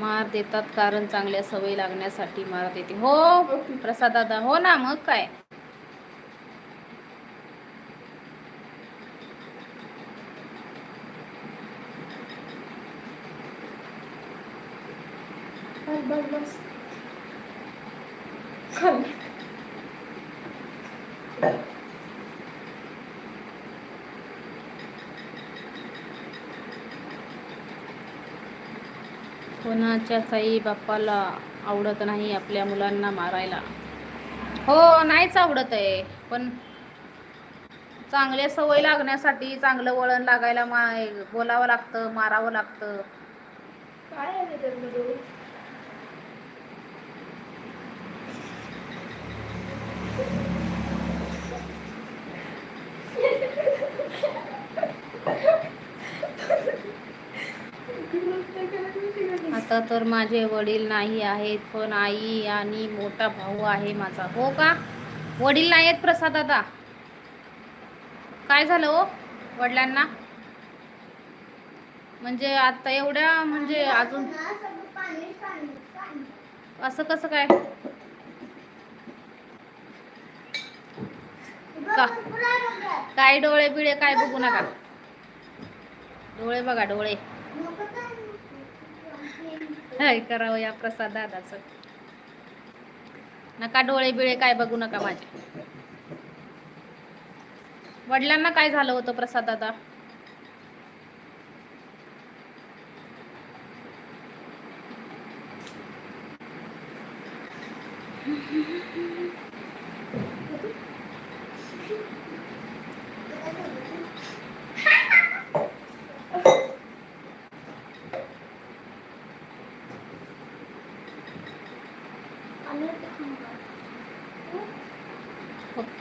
मार देतात कारण चांगल्या सवयी लागण्यासाठी मार देते. हो प्रसाद दादा हो ना मग काय? बस बस कोणाच्याच आई बाप्पाला आवडत नाही आपल्या मुलांना मारायला. हो नाहीच आवडत आहे. पण चांगल्या सवय लागण्यासाठी चांगलं वळण लागायला मा बोलावं लागतं मारावं लागतं. काय आता तर माझे वडील नाही आहेत पण आई आणि मोठा भाऊ आहे माझा. हो का? वडील नाही आहेत प्रसाद दादा. काय झालं हो वडिलांना? म्हणजे आता एवढ्या म्हणजे अजून असं कसं काय? का? काय डोळे बिळे काय बघू नका. डोळे बघा डोळे. काय करावं या प्रसाद दादाचं नका डोळे बिळे काय बघू नका माझे. वडिलांना काय झालं होतं प्रसाद दादा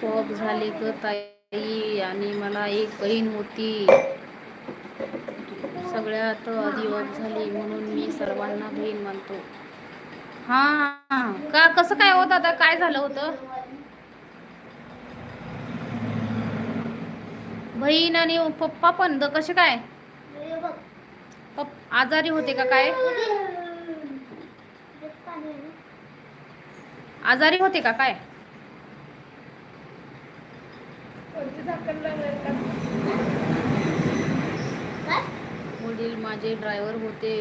पॉप झाली ग ताई आणि मला एक बहीण होती. सगळ्यात आधी ऑफ झाली म्हणून मी सर्वांना बहीण मानतो. हा का कसं काय होत आता? काय झालं होतं? बहीण आणि पप्पा पण कसे काय? पप आजारी होते का काय? आजारी होते का? काय? वडील माझे ड्रायव्हर होते.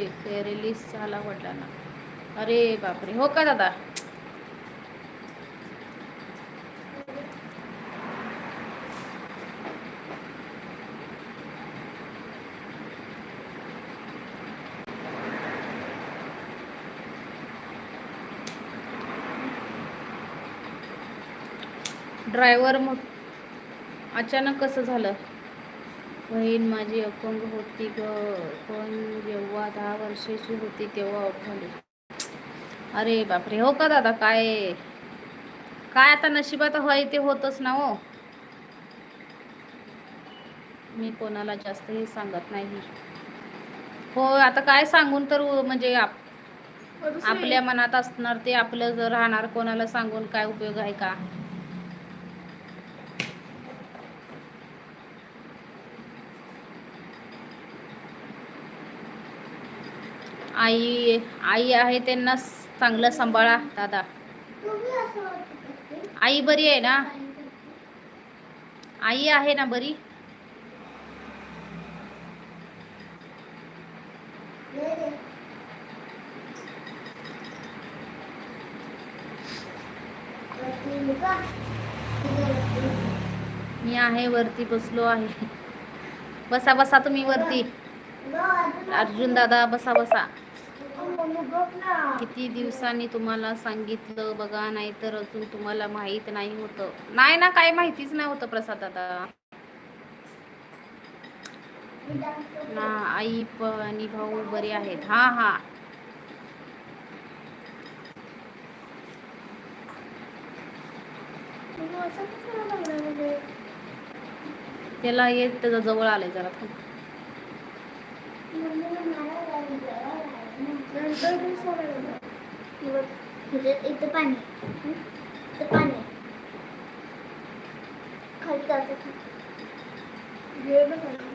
रिलीज झाला वडिलांना. अरे बापरे. हो का दादा? ड्रायव्हर मग अचानक कसं झालं? बहीण माझी अपंग होती ग पण जेव्हा दहा वर्षाची होती तेव्हा झाली. अरे बापरे हो का दादा? काय? काय आता नशिबात होय ते होतच ना हो. मी कोणाला जास्तही सांगत नाही. हो आता काय सांगून तर म्हणजे आप- आपल्या मनात असणार ते आपलं जर राहणार कोणाला सांगून काय उपयोग आहे का? आई आई आहे त्यांना चांगलं सांभाळा दादा. आई बरी आहे ना? आई आहे ना बरी? मी आहे वरती बसलो आहे. बसा बसा तुम्ही वरती. अर्जुन दादा बसा बसा. किती दिवसांनी तुम्हाला सांगितलं बघा नाहीतर अजून तुम्हाला माहीत नाही होतं. नाही ना काही माहितीच नाही होतं प्रसाद दादा. ना आई आणि भाऊ बरे आहेत. हा हा? त्याला ये त्याच्याजवळ आलंय जरा. थांब. नंतर पण सोडायला लागलं. ह्याच्यात इथं पाणी हं? इथं पाणी खाली जातं हे बघा.